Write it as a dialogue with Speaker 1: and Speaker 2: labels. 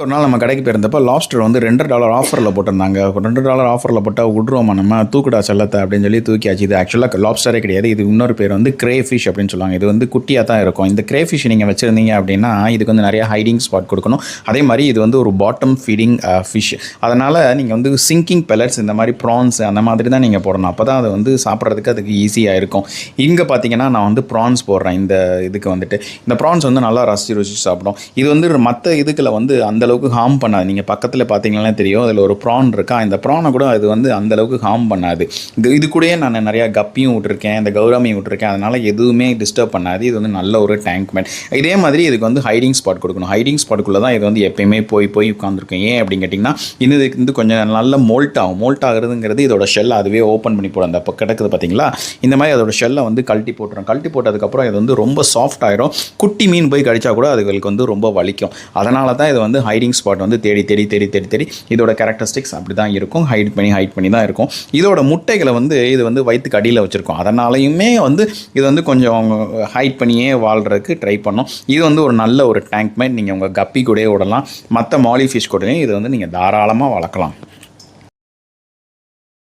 Speaker 1: ஒரு நாள் நம்ம கடைக்கு போயிருந்தப்போ லாஸ்டர் வந்து ரெண்டு டாலர் ஆஃபரில் போட்டிருந்தாங்க. ரெண்டு டாலர் ஆஃபரில் போட்டால் விட்ருவோமா நம்ம? தூக்குடா செல்லத்தை அப்படின்னு சொல்லி தூக்கியாச்சு. இது ஆக்சுவலாக லாப்ஸ்டரே கிடையாது. இது இன்னொரு பேர் வந்து கிரே ஃபிஷ் அப்படின்னு சொல்லுவாங்க. இது வந்து குட்டியாக தான் இருக்கும். இந்த கிரே ஃபிஷ் நீங்கள் வச்சுருந்தீங்க அப்படின்னா இதுக்கு வந்து நிறைய ஹைடிங் ஸ்பாட் கொடுக்கணும். அதே மாதிரி இது வந்து ஒரு பாட்டம் ஃபீடிங் ஃபிஷ் அதனால் நீங்கள் வந்து சிங்கிங் பெலட்ஸ் இந்த மாதிரி ப்ரான்ஸ் அந்த மாதிரி தான் நீங்கள் போடணும். அப்போ தான் அது வந்து சாப்பிட்றதுக்கு அதுக்கு ஈஸியாக இருக்கும். இங்கே பார்த்தீங்கன்னா நான் வந்து ப்ரான்ஸ் போடுறேன். இந்த இதுக்கு வந்துட்டு. இந்த ப்ரான்ஸ் வந்து நல்லா ரசிச்சு ருசிச்சு சாப்பிடும். இது வந்து மற்ற இதுக்குள்ள வந்து அந்த அந்தளவுக்கு ஹார்ம் பண்ணாது. நீங்கள் பக்கத்தில் பார்த்தீங்கன்னா தெரியும். அதில் ஒரு ப்ரான் இருக்கா? இந்த ப்ரானை கூட அது வந்து அந்த அளவுக்கு ஹார்ம் பண்ணாது. இது இது கூடயே நான் நிறையா கப்பியும் விட்டுருக்கேன். இந்த கௌரமியும் விட்டுருக்கேன். அதனால் எதுவுமே டிஸ்டர்ப் பண்ணாது. இது வந்து நல்ல ஒரு டேங்க் மேட் இதே மாதிரி இதுக்கு வந்து ஹைடிங் ஸ்பாட் கொடுக்கணும். ஹைடிங் ஸ்பாட்டுக்குள்ளே தான் இது வந்து எப்பயுமே போய் போய் உட்காந்துருக்கும் ஏன் அப்படின்னு கேட்டிங்கன்னா இன்னும் இதுக்கு வந்து கொஞ்சம் நல்ல மோல்ட் ஆகும். மோல்ட் ஆகுறதுங்கிறது இதோட ஷெல்லை அதுவே ஓப்பன் பண்ணி போடும். அந்த இப்போ கிடக்குது பார்த்தீங்களா இந்த மாதிரி அதோட ஷெல்லை வந்து கழட்டி போட்டுரும். கழட்டி போட்டதுக்கப்புறம் இது வந்து ரொம்ப சாஃப்ட் ஆயிரும். குட்டி மீன் போய் கடிச்சா கூட அதுகளுக்கு வந்து ரொம்ப வலிக்கும். அதனால தான் இது வந்து ஹைடிங் ஸ்பாட் வந்து தேடி தேடி தேடி தேடி தேடி இதோட கேரக்டரிஸ்டிக்ஸ் அப்படி தான் இருக்கும். ஹைட் பண்ணி ஹைட் பண்ணி தான் இருக்கும். இதோட முட்டைகளை வந்து இது வந்து வயிற்றுக்கு அடியில் வச்சுருக்கோம். அதனாலையுமே வந்து இது வந்து கொஞ்சம் ஹைட் பண்ணியே வாழ்கிறதுக்கு ட்ரை பண்ணோம். இது வந்து ஒரு நல்ல ஒரு டேங்க் மாதிரி நீங்கள் உங்கள் கப்பி கூடயே விடலாம். மற்ற மாலி ஃபிஷ் கூடயும் இது வந்து நீங்கள் தாராளமாக வளர்க்கலாம்.